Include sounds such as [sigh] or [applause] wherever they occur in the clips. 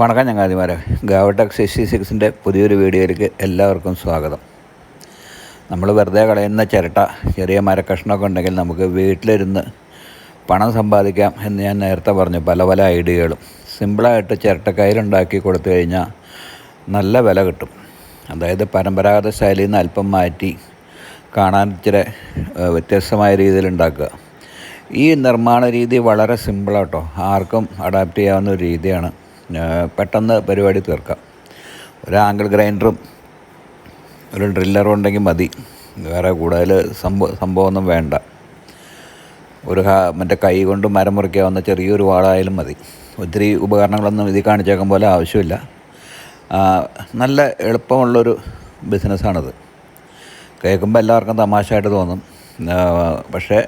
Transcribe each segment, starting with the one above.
വണക്കം ഞങ്ങാതിമാരെ ഗാവടെക് സിക്സ്റ്റി സിക്സിന്റെ പുതിയൊരു വീഡിയോയിലേക്ക് എല്ലാവർക്കും സ്വാഗതം. നമ്മൾ വെറുതെ കളയുന്ന ചിരട്ട ചെറിയ മരക്കഷ്ണമൊക്കെ ഉണ്ടെങ്കിൽ നമുക്ക് വീട്ടിലിരുന്ന് പണം സമ്പാദിക്കാം എന്ന് ഞാൻ നേരത്തെ പറഞ്ഞു പല പല ഐഡിയകളും. സിമ്പിളായിട്ട് ചിരട്ടക്കയിലുണ്ടാക്കി കൊടുത്തു കഴിഞ്ഞാൽ നല്ല വില കിട്ടും. അതായത് പരമ്പരാഗത ശൈലിയിൽ നിന്ന് അല്പം മാറ്റി കാണാൻ ഇച്ചിരി വ്യത്യസ്തമായ രീതിയിൽ ഉണ്ടാക്കുക. ഈ നിർമ്മാണ രീതി വളരെ സിമ്പിളാട്ടോ. ആർക്കും അഡാപ്റ്റ് ചെയ്യാവുന്ന ഒരു രീതിയാണ്. പെട്ടെന്ന് പരിപാടി തീർക്കാം. ഒരു ആംഗിൾ ഗ്രൈൻഡറും ഒരു ഡ്രില്ലറും ഉണ്ടെങ്കിൽ മതി. വേറെ കൂടുതൽ സംഭവം സംഭവമൊന്നും വേണ്ട. ഒരു മറ്റേ കൈ കൊണ്ട് മരം മുറിക്കാവുന്ന ചെറിയൊരു വാളായാലും മതി. ഒത്തിരി ഉപകരണങ്ങളൊന്നും ഇതിൽ കാണിച്ചേക്കാൻ പോലെ ആവശ്യമില്ല. നല്ല എളുപ്പമുള്ളൊരു ബിസിനസ്സാണിത്. കേൾക്കുമ്പോൾ എല്ലാവർക്കും തമാശയായിട്ട് തോന്നും. പക്ഷേ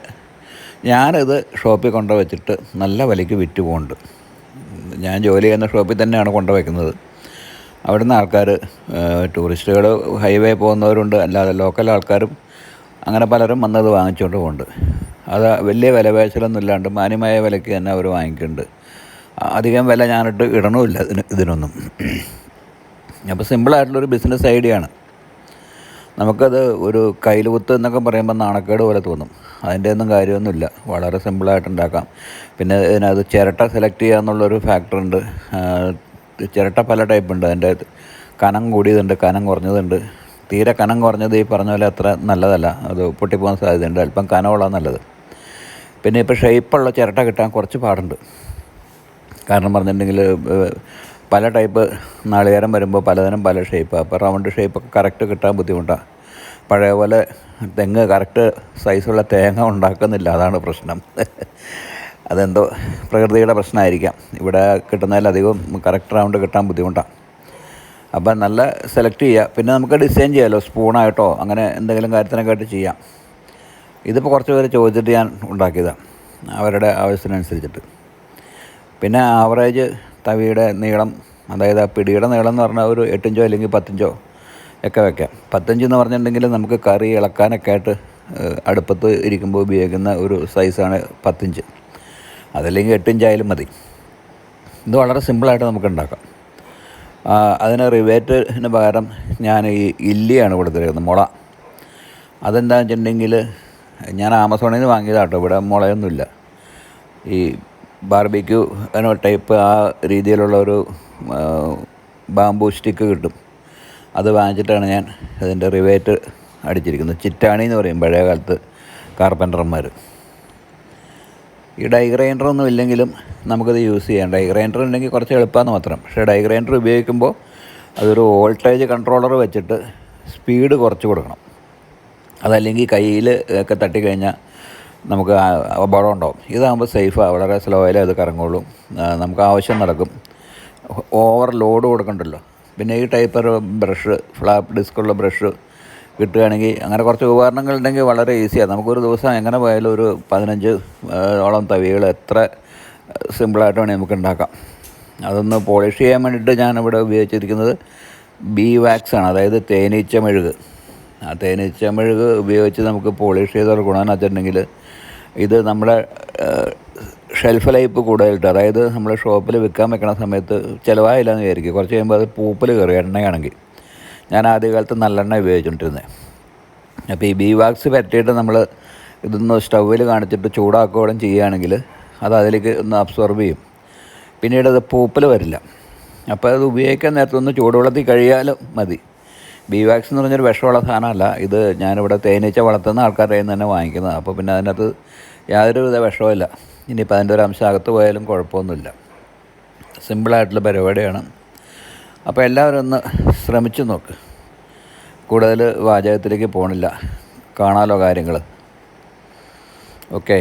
ഞാനിത് ഷോപ്പിൽ കൊണ്ടുവച്ചിട്ട് നല്ല വിലയ്ക്ക് വിറ്റ് പോകുന്നുണ്ട് ഞാൻ ജോലി ചെയ്യുന്ന ഷോപ്പിൽ തന്നെയാണ് കൊണ്ടുവയ്ക്കുന്നത്. അവിടുന്ന് ആൾക്കാർ ടൂറിസ്റ്റുകൾ ഹൈവേ പോകുന്നവരുണ്ട്. അല്ലാതെ ലോക്കൽ ആൾക്കാരും അങ്ങനെ പലരും വന്നത് വാങ്ങിച്ചുകൊണ്ട് പോകുന്നുണ്ട്. അത് വലിയ വില പേശലൊന്നും ഇല്ലാണ്ട് മാന്യമായ വിലയ്ക്ക് തന്നെ അവർ വാങ്ങിക്കുന്നുണ്ട്. അധികം വില ഞാനിട്ട് ഇടണമില്ല ഇതിന് ഇതിനൊന്നും. അപ്പോൾ സിമ്പിളായിട്ടുള്ളൊരു ബിസിനസ് ഐഡിയ ആണ്. നമുക്കത് ഒരു കയ്യിലുകുത്ത് എന്നൊക്കെ പറയുമ്പോൾ നാണക്കേട് പോലെ തോന്നും. അതിന്റെ ഒന്നും കാര്യമൊന്നുമില്ല. വളരെ സിമ്പിളായിട്ട് ഉണ്ടാക്കാം. പിന്നെ ഇതിനകത്ത് ചിരട്ട സെലക്ട് ചെയ്യുക എന്നുള്ളൊരു ഫാക്ടറുണ്ട് ചിരട്ട പല ടൈപ്പ് ഉണ്ട്. അതിന്റെ കനം കൂടിയതുണ്ട് കനം കുറഞ്ഞതുണ്ട്. തീരെ കനം കുറഞ്ഞത് ഈ പറഞ്ഞ പോലെ അത്ര നല്ലതല്ല. അത് പൊട്ടിപ്പോകാൻ സാധ്യതയുണ്ട്. അല്പം കനമുള്ള നല്ലത്. പിന്നെ ഇപ്പോൾ ഷേപ്പുള്ള ചിരട്ട കിട്ടാൻ കുറച്ച് പാടുണ്ട്. കാരണം പറഞ്ഞിട്ടുണ്ടെങ്കിൽ പല ടൈപ്പ് നാളികേരം വരുമ്പോൾ പലതരം പല ഷേപ്പ് അപ്പോൾ റൗണ്ട് ഷേപ്പൊക്കെ കറക്റ്റ് കിട്ടാൻ ബുദ്ധിമുട്ടാണ്. പഴയ പോലെ തെങ്ങ് കറക്റ്റ് സൈസുള്ള തേങ്ങ ഉണ്ടാക്കുന്നില്ല. അതാണ് പ്രശ്നം. [laughs] അതെന്തോ പ്രകൃതിയുടെ പ്രശ്നമായിരിക്കാം. ഇവിടെ കിട്ടുന്നതിലധികം കറക്റ്റ് റൗണ്ട് കിട്ടാൻ ബുദ്ധിമുട്ടാണ്. അപ്പം നല്ല സെലക്ട് ചെയ്യുക. പിന്നെ നമുക്ക് ഡിസൈൻ ചെയ്യാമല്ലോ സ്പൂണായിട്ടോ അങ്ങനെ എന്തെങ്കിലും കാര്യത്തിനൊക്കെ ആയിട്ട് ചെയ്യാം. ഇതിപ്പോൾ കുറച്ച് പേര് ചോദിച്ചിട്ട് ഞാൻ ഉണ്ടാക്കിയതാണ്. അവരുടെ ആവശ്യത്തിനനുസരിച്ചിട്ട്. പിന്നെ ആവറേജ് തവിയുടെ നീളം അതായത് ആ പിടിയുടെ നീളം എന്ന് പറഞ്ഞാൽ ഒരു എട്ടിഞ്ചോ അല്ലെങ്കിൽ പത്തിഞ്ചോ ഒക്കെ വെക്കാം. പത്തഞ്ച് എന്ന് പറഞ്ഞിട്ടുണ്ടെങ്കിൽ നമുക്ക് കറി ഇളക്കാനൊക്കെ ആയിട്ട് അടുപ്പത്ത് ഇരിക്കുമ്പോൾ ഉപയോഗിക്കുന്ന ഒരു സൈസാണ് പത്തിഞ്ച്. അതല്ലെങ്കിൽ എട്ടിഞ്ചായാലും മതി. ഇത് വളരെ സിമ്പിളായിട്ട് നമുക്ക് ഉണ്ടാക്കാം. അതിന് റിവേറ്റിന് പകരം ഞാൻ ഈ ഇല്ലിയാണ് കൊടുത്തിരിക്കുന്നത് മുള. അതെന്താണെന്ന് വെച്ചിട്ടുണ്ടെങ്കിൽ ഞാൻ ആമസോണിൽ നിന്ന് വാങ്ങിയതാട്ടോ ഇവിടെ മുളയൊന്നുമില്ല. ഈ ബാർബിക്യൂ എന്നോ ടൈപ്പ് ആ രീതിയിലുള്ള ഒരു ബാംബൂ സ്റ്റിക്ക് കിട്ടും. അത് വാങ്ങിച്ചിട്ടാണ് ഞാൻ അതിന്റെ റിവേറ്റ് അടിച്ചിരിക്കുന്നത്. ചിറ്റാണി എന്ന് പറയും പഴയ കാലത്ത് കാർപ്പന്റർമാർ ഈ ഡൈ ഗ്രൈൻഡറൊന്നും ഇല്ലെങ്കിലും നമുക്കത് യൂസ് ചെയ്യാം. ഡൈ ഗ്രൈൻഡർ ഉണ്ടെങ്കിൽ കുറച്ച് എളുപ്പമാണെന്ന് മാത്രം. പക്ഷേ ഡൈ ഗ്രൈൻഡർ ഉപയോഗിക്കുമ്പോൾ അതൊരു വോൾട്ടേജ് കൺട്രോളർ വെച്ചിട്ട് സ്പീഡ് കുറച്ച് കൊടുക്കണം. അതല്ലെങ്കിൽ കയ്യിൽ ഒക്കെ തട്ടിക്കഴിഞ്ഞാൽ നമുക്ക് അപകടം ഉണ്ടാവും. ഇതാകുമ്പോൾ സേഫാണ് വളരെ സ്ലോയിലേ അത് കറങ്ങുള്ളൂ. നമുക്ക് ആവശ്യം നടക്കും. ഓവർ ലോഡ് കൊടുക്കണ്ടല്ലോ. പിന്നെ ഈ ടൈപ്പർ ബ്രഷ് ഫ്ലാപ്പ് ഡിസ്കുള്ള ബ്രഷ് കിട്ടുകയാണെങ്കിൽ അങ്ങനെ കുറച്ച് ഉപകരണങ്ങൾ ഉണ്ടെങ്കിൽ വളരെ ഈസിയാണ് നമുക്കൊരു ദിവസം എങ്ങനെ പോയാലും ഒരു പതിനഞ്ച് ഓളം തവികൾ എത്ര സിമ്പിളായിട്ട് വേണമെങ്കിൽ നമുക്ക് ഉണ്ടാക്കാം. അതൊന്ന് പോളിഷ് ചെയ്യാൻ വേണ്ടിയിട്ട് ഞാനിവിടെ ഉപയോഗിച്ചിരിക്കുന്നത് ബി വാക്സ് ആണ്. അതായത് തേനീച്ച മെഴുക് ആ തേനീച്ച മെഴുക് ഉപയോഗിച്ച് നമുക്ക് പോളിഷ് ചെയ്ത ഗുണമെന്ന് വെച്ചിട്ടുണ്ടെങ്കിൽ ഇത് നമ്മുടെ ഷെൽഫ് ലൈഫ് കൂടുതലായിട്ട് അതായത് നമ്മൾ ഷോപ്പിൽ വിൽക്കാൻ വെക്കണ സമയത്ത് ചിലവായില്ല എന്ന് വിചാരിക്കും. കുറച്ച് കഴിയുമ്പോൾ അത് പൂപ്പൽ കയറി എണ്ണയാണെങ്കിൽ. ഞാൻ ആദ്യകാലത്ത് നല്ലെണ്ണ ഉപയോഗിച്ചുകൊണ്ടിരുന്നത് അപ്പോൾ ഈ ബി വാക്സ് പറ്റിയിട്ട് നമ്മൾ ഇതൊന്ന് സ്റ്റൗവിൽ കാണിച്ചിട്ട് ചൂടാക്കുകയും ചെയ്യുകയാണെങ്കിൽ അത് അതിലേക്ക് ഒന്ന് അബ്സോർബ് ചെയ്യും. പിന്നീട് അത് പൂപ്പൽ വരില്ല. അപ്പോൾ അത് ഉപയോഗിക്കാൻ നേരത്തെ ഒന്ന് ചൂടുവെള്ളത്തിൽ കഴിയാലും മതി. ബി വാക്സ് എന്ന് പറഞ്ഞൊരു വിഷമുള്ള സാധനമല്ല. ഇത് ഞാനിവിടെ തേനീച്ച വളർത്തുന്ന ആൾക്കാരുടെ കയ്യിൽ നിന്ന് തന്നെ വാങ്ങിക്കുന്നത് അപ്പോൾ പിന്നെ അതിനകത്ത് യാതൊരുവിധ വിഷവുമില്ല ഇനിയിപ്പോൾ അതിന്റെ ഒരു അംശം അകത്ത് പോയാലും കുഴപ്പമൊന്നുമില്ല. സിമ്പിളായിട്ടുള്ള പരിപാടിയാണ്. അപ്പോൾ എല്ലാവരും ഒന്ന് ശ്രമിച്ചു നോക്ക്. കൂടുതൽ വാചകത്തിലേക്ക് പോകണില്ല കാണാലോ കാര്യങ്ങൾ. ഓക്കേ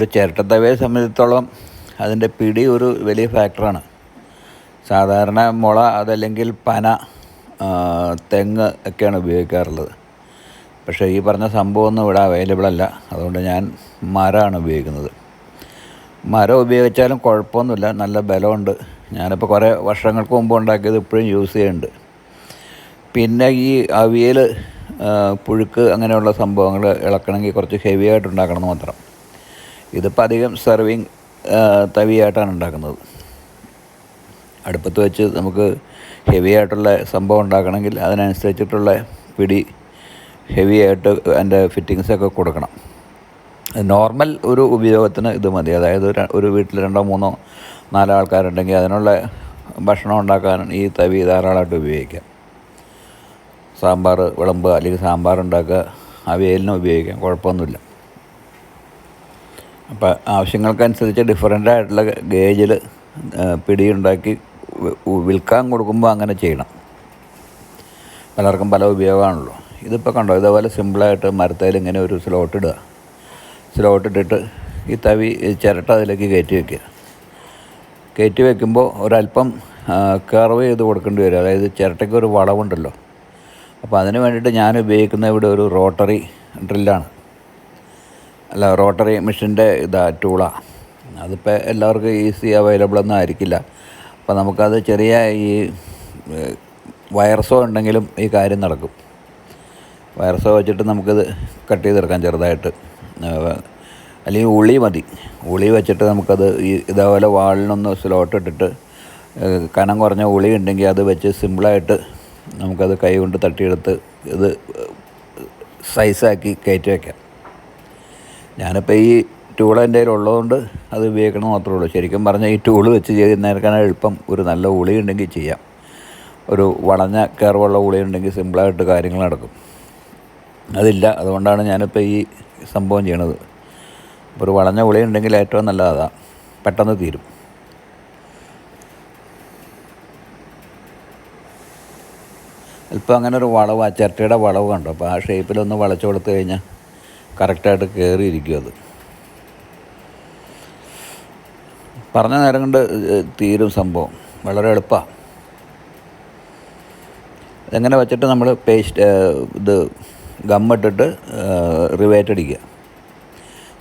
ഒരു ചിരട്ടത്തവയെ സംബന്ധിച്ചിടത്തോളം അതിന്റെ പിടി ഒരു വലിയ ഫാക്ടറാണ്. സാധാരണ മുള അതല്ലെങ്കിൽ പന തെങ്ങ് ഒക്കെയാണ് ഉപയോഗിക്കാറുള്ളത്. പക്ഷേ ഈ പറഞ്ഞ സംഭവമൊന്നും ഇവിടെ അവൈലബിൾ അല്ല. അതുകൊണ്ട് ഞാൻ മരമാണ് ഉപയോഗിക്കുന്നത്. മരം ഉപയോഗിച്ചാലും കുഴപ്പമൊന്നുമില്ല. നല്ല ബലമുണ്ട്. ഞാനിപ്പോൾ കുറേ വർഷങ്ങൾക്ക് മുമ്പ് ഉണ്ടാക്കിയത് ഇപ്പോഴും യൂസ് ചെയ്യുന്നുണ്ട്. പിന്നെ ഈ അവിയൽ പുഴുക്ക് അങ്ങനെയുള്ള സംഭവങ്ങൾ ഇളക്കണമെങ്കിൽ കുറച്ച് ഹെവി ആയിട്ട് ഉണ്ടാക്കണം മാത്രം. ഇതിപ്പോൾ അധികം സെർവിങ് തവിയായിട്ടാണ് ഉണ്ടാക്കുന്നത്. അടുപ്പത്ത് വെച്ച് നമുക്ക് ഹെവി ആയിട്ടുള്ള സംഭവം ഉണ്ടാക്കണമെങ്കിൽ അതിനനുസരിച്ചിട്ടുള്ള പിടി ഹെവി ആയിട്ട് അതിന്റെ ഫിറ്റിങ്സൊക്കെ കൊടുക്കണം. നോർമൽ ഒരു ഉപയോഗത്തിന് ഇത് മതി. അതായത് ഒരു വീട്ടിൽ രണ്ടോ മൂന്നോ നാലോ ആൾക്കാരുണ്ടെങ്കിൽ അതിനുള്ള ഭക്ഷണം ഉണ്ടാക്കാൻ ഈ തവി ധാരാളമായിട്ട് ഉപയോഗിക്കാം. സാമ്പാർ വിളമ്പുക അല്ലെങ്കിൽ സാമ്പാർ ഉണ്ടാക്കുക അവിയലിനും ഉപയോഗിക്കാം. കുഴപ്പമൊന്നുമില്ല. അപ്പോൾ ആവശ്യങ്ങൾക്കനുസരിച്ച് ഡിഫറന്റ് ആയിട്ടുള്ള ഗേജിൽ പിടിയുണ്ടാക്കി വിൽക്കാൻ കൊടുക്കുമ്പോൾ അങ്ങനെ ചെയ്യണം. പലർക്കും പല ഉപയോഗമാണല്ലോ. ഇതിപ്പോൾ കണ്ടോ ഇതേപോലെ സിമ്പിളായിട്ട് മരത്തേൽ ഇങ്ങനെ ഒരു സ്ലോട്ട് ഇടുക. സ്ലോട്ട് ഇട്ടിട്ട് ഈ തവി ചിരട്ട അതിലേക്ക് കയറ്റി വെക്കുക. കയറ്റി വെക്കുമ്പോൾ ഒരല്പം കർവ് ചെയ്ത് കൊടുക്കേണ്ടി വരും. അതായത് ചിരട്ടയ്ക്ക് ഒരു വളവുണ്ടല്ലോ. അപ്പോൾ അതിന് വേണ്ടിയിട്ട് ഞാൻ ഉപയോഗിക്കുന്ന ഇവിടെ ഒരു റോട്ടറി ഡ്രില്ലാണ് അല്ല റോട്ടറി മെഷീന്റെ ഇതാ ടൂളാണ് അതിപ്പോൾ എല്ലാവർക്കും ഈസി അവൈലബിൾ ഒന്നും ആയിരിക്കില്ല. അപ്പോൾ നമുക്കത് ചെറിയ ഈ വയർസോ ഉണ്ടെങ്കിലും ഈ കാര്യം നടക്കും. വയർസോ വെച്ചിട്ട് നമുക്കിത് കട്ട് ചെയ്തെടുക്കാം ചെറുതായിട്ട്. അല്ലെങ്കിൽ ഉളി മതി. ഉളി വെച്ചിട്ട് നമുക്കത് ഈ ഇതേപോലെ വാളിനൊന്ന് സ്ലോട്ട് ഇട്ടിട്ട് കനം കുറഞ്ഞ ഉളി ഉണ്ടെങ്കിൽ അത് വെച്ച് സിമ്പിളായിട്ട് നമുക്കത് കൈ കൊണ്ട് തട്ടിയെടുത്ത് ഇത് സൈസാക്കി കയറ്റി വയ്ക്കാം ഞാനിപ്പോൾ ഈ ടൂൾ എന്റെ ഉള്ളതുകൊണ്ട് അത് ഉപയോഗിക്കണം മാത്രമേ ഉള്ളൂ. ശരിക്കും പറഞ്ഞാൽ ഈ ടൂൾ വെച്ച് ചെയ്യുന്നതിനേക്കാൾ എളുപ്പം ഒരു നല്ല ഉളി ഉണ്ടെങ്കിൽ ചെയ്യാം. ഒരു വളഞ്ഞ കയറുള്ള ഉളി ഉണ്ടെങ്കിൽ സിമ്പിളായിട്ട് കാര്യങ്ങൾ നടക്കും. അതില്ല അതുകൊണ്ടാണ് ഞാനിപ്പോൾ ഈ സംഭവം ചെയ്യണത്. ഒരു വളഞ്ഞ ഉളി ഉണ്ടെങ്കിൽ ഏറ്റവും നല്ലതാണ് പെട്ടെന്ന് തീരും. അല്പം അങ്ങനെ ഒരു വളവ് ആ ചിരട്ടയുടെ വളവ് കണ്ടോ? അപ്പോൾ ആ ഷേപ്പിലൊന്ന് വളച്ചു കൊടുത്തു കഴിഞ്ഞാൽ കറക്റ്റായിട്ട് കയറിയിരിക്കും അത്. പറഞ്ഞ നേരം കൊണ്ട് തീരും സംഭവം. വളരെ എളുപ്പമാണ് ഇതെങ്ങനെ വെച്ചിട്ട് നമ്മൾ പേസ്റ്റ് ഇത് ഗമ്മിട്ടിട്ട് റിവേറ്റ് അടിക്കുക.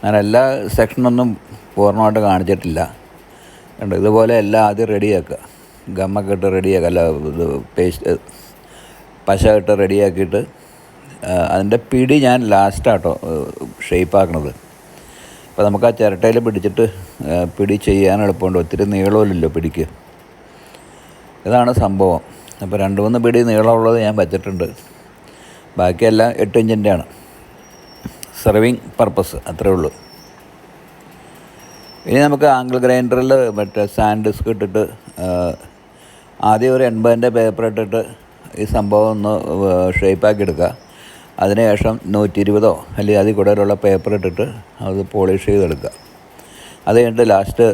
ഞാൻ എല്ലാ സെക്ഷനൊന്നും പൂർണമായിട്ട് കാണിച്ചിട്ടില്ല. കണ്ടോ? ഇതുപോലെ എല്ലാം ആദ്യം റെഡിയാക്കുക. ഗമ്മൊക്കെ ഇട്ട് റെഡിയാക്കുക. അല്ല ഇത് പേസ്റ്റ് പശ ഇട്ട് റെഡിയാക്കിയിട്ട് അതിന്റെ പിടി ഞാൻ ലാസ്റ്റാട്ടോ ഷേപ്പാക്കണത്. അപ്പോൾ നമുക്ക് ആ ചിരട്ടയിൽ പിടിച്ചിട്ട് പിടി ചെയ്യാൻ എളുപ്പമുണ്ട്. ഒത്തിരി നീളമില്ലല്ലോ പിടിക്ക്. ഇതാണ് സംഭവം. അപ്പോൾ രണ്ട് മൂന്ന് പിടി നീളമുള്ളത് ഞാൻ വച്ചിട്ടുണ്ട്. ബാക്കിയെല്ലാം എട്ട് ഇഞ്ചിന്റെ ആണ് സെർവിങ് പർപ്പസ് അത്രേ ഉള്ളൂ. ഇനി നമുക്ക് ആംഗിൾ ഗ്രൈൻഡറിൽ മറ്റേ സാൻഡ് ഡിസ്ക് ഇട്ടിട്ട് ആദ്യം ഒരു എൺപതിന്റെ പേപ്പർ ഇട്ടിട്ട് ഈ സംഭവം ഒന്ന് ഷേപ്പാക്കി എടുക്കുക അതിനുശേഷം നൂറ്റി ഇരുപതോ അല്ലെങ്കിൽ അതിൽ കൂടുതലുള്ള പേപ്പർ ഇട്ടിട്ട് അത് പോളിഷ് ചെയ്തെടുക്കുക. അത് കഴിഞ്ഞിട്ട് ലാസ്റ്റ്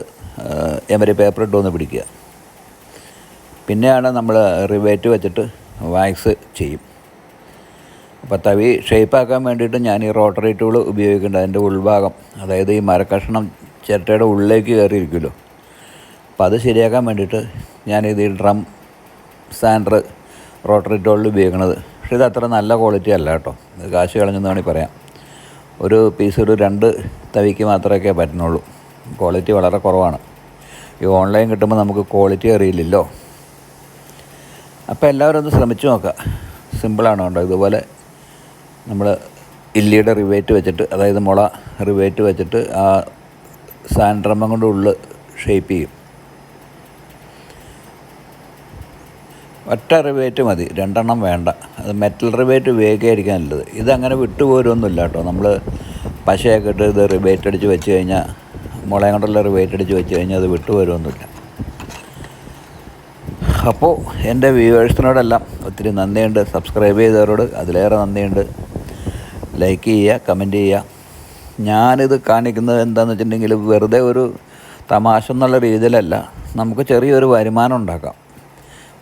എമരി പേപ്പർ ഇട്ട് വന്ന് പിടിക്കുക. പിന്നെയാണ് നമ്മൾ റിവേറ്റ് വെച്ചിട്ട് വാക്സ് ചെയ്യും. അപ്പോൾ തവി ഷേപ്പാക്കാൻ വേണ്ടിയിട്ട് ഞാൻ ഈ റോട്ടറി ടൂൾ ഉപയോഗിക്കേണ്ട അതിന്റെ ഉൾഭാഗം അതായത് ഈ മരക്കഷ്ണം ചിരട്ടയുടെ ഉള്ളിലേക്ക് കയറിയിരിക്കുമല്ലോ. അപ്പോൾ അത് ശരിയാക്കാൻ വേണ്ടിയിട്ട് ഞാനിത് ഈ ഡ്രം സാൻഡർ റോട്ടറി ടൂളിൽ ഉപയോഗിക്കുന്നത്. പക്ഷേ ഇത് അത്ര നല്ല ക്വാളിറ്റി അല്ല കേട്ടോ. ഇത് കാശ് കളഞ്ഞെന്ന് വേണമെങ്കിൽ പറയാം. ഒരു പീസ് ഒരു രണ്ട് തവിക്ക് മാത്രമേ പറ്റുന്നുള്ളൂ. ക്വാളിറ്റി വളരെ കുറവാണ്. ഈ ഓൺലൈൻ കിട്ടുമ്പോൾ നമുക്ക് ക്വാളിറ്റി അറിയില്ലല്ലോ. അപ്പോൾ എല്ലാവരും ഒന്ന് ശ്രമിച്ചു നോക്കുക. സിമ്പിളാണ് കേട്ടോ. ഇതുപോലെ നമ്മൾ ഇല്ലിയുടെ റിവേറ്റ് വെച്ചിട്ട് അതായത് മുള റിവേറ്റ് വെച്ചിട്ട് ആ സാൻഡ്രമ്മ കൊണ്ട് ഉള്ളിൽ ഷേപ്പ് ചെയ്യും. ഒറ്റ റിവേറ്റ് മതി രണ്ടെണ്ണം വേണ്ട. അത് മെറ്റൽ റിവേറ്റ് ഉപയോഗിക്കാതിരിക്കാൻ നല്ലത്. ഇതങ്ങനെ വിട്ടുപോരൊന്നുമില്ല കേട്ടോ. നമ്മൾ പശയൊക്കെ ഇട്ട് ഇത് റിവേറ്റ് അടിച്ച് വെച്ച് കഴിഞ്ഞാൽ മുളയും കൊണ്ടുള്ള റിവേറ്റ് അടിച്ച് വെച്ച് കഴിഞ്ഞാൽ അത് വിട്ടുപോരൊന്നുമില്ല അപ്പോൾ എന്റെ വ്യൂവേഴ്സിനോടെല്ലാം ഒത്തിരി നന്ദിയുണ്ട്. സബ്സ്ക്രൈബ് ചെയ്തവരോട് അതിലേറെ നന്ദിയുണ്ട്. ലൈക്ക് ചെയ്യുക കമന്റ് ചെയ്യുക. ഞാനിത് കാണിക്കുന്നത് എന്താണെന്ന് വെച്ചിട്ടുണ്ടെങ്കിൽ വെറുതെ ഒരു തമാശ എന്നുള്ള രീതിയിലല്ല. നമുക്ക് ചെറിയൊരു വരുമാനം ഉണ്ടാക്കാം.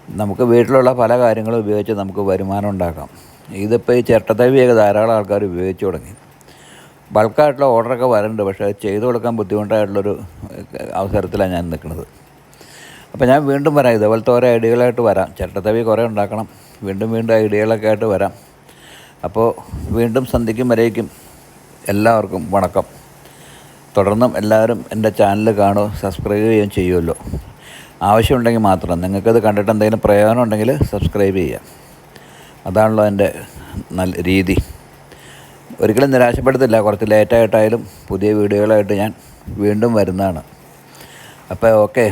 നമുക്ക് വീട്ടിലുള്ള പല കാര്യങ്ങളും ഉപയോഗിച്ച് നമുക്ക് വരുമാനം ഉണ്ടാക്കാം. ഇതിപ്പോൾ ഈ ചിരട്ടത്തവിയൊക്കെ ധാരാളം ആൾക്കാർ ഉപയോഗിച്ച് തുടങ്ങി. ബൾക്കായിട്ടുള്ള ഓർഡറൊക്കെ വരുന്നുണ്ട് പക്ഷേ അത് ചെയ്തു കൊടുക്കാൻ ബുദ്ധിമുട്ടായിട്ടുള്ളൊരു അവസരത്തിലാണ് ഞാൻ നിൽക്കുന്നത്. അപ്പോൾ ഞാൻ വീണ്ടും വരാം. ഇതേപോലത്തെ ഓരോ ഐഡിയകളായിട്ട് വരാം. ചിരട്ടത്തവി കുറേ ഉണ്ടാക്കണം. വീണ്ടും വീണ്ടും ഐഡിയകളൊക്കെ ആയിട്ട് വരാം. അപ്പോൾ വീണ്ടും സന്ധിക്കും വരേക്കും എല്ലാവർക്കും വണക്കം. തുടർന്നും എല്ലാവരും എന്റെ ചാനൽ കാണുകയും സബ്സ്ക്രൈബ് ചെയ്യുകയും ചെയ്യുമല്ലോ. ആവശ്യമുണ്ടെങ്കിൽ മാത്രം. നിങ്ങൾക്കത് കണ്ടിട്ട് എന്തെങ്കിലും പ്രയോജനം ഉണ്ടെങ്കിൽ സബ്സ്ക്രൈബ് ചെയ്യുക. അതാണല്ലോ എന്റെ നല്ല രീതി. ഒരിക്കലും നിരാശപ്പെടുത്തില്ല. കുറച്ച് ലേറ്റായിട്ടായാലും പുതിയ വീഡിയോകളായിട്ട് ഞാൻ വീണ്ടും വരുന്നതാണ്. അപ്പോൾ ഓക്കെ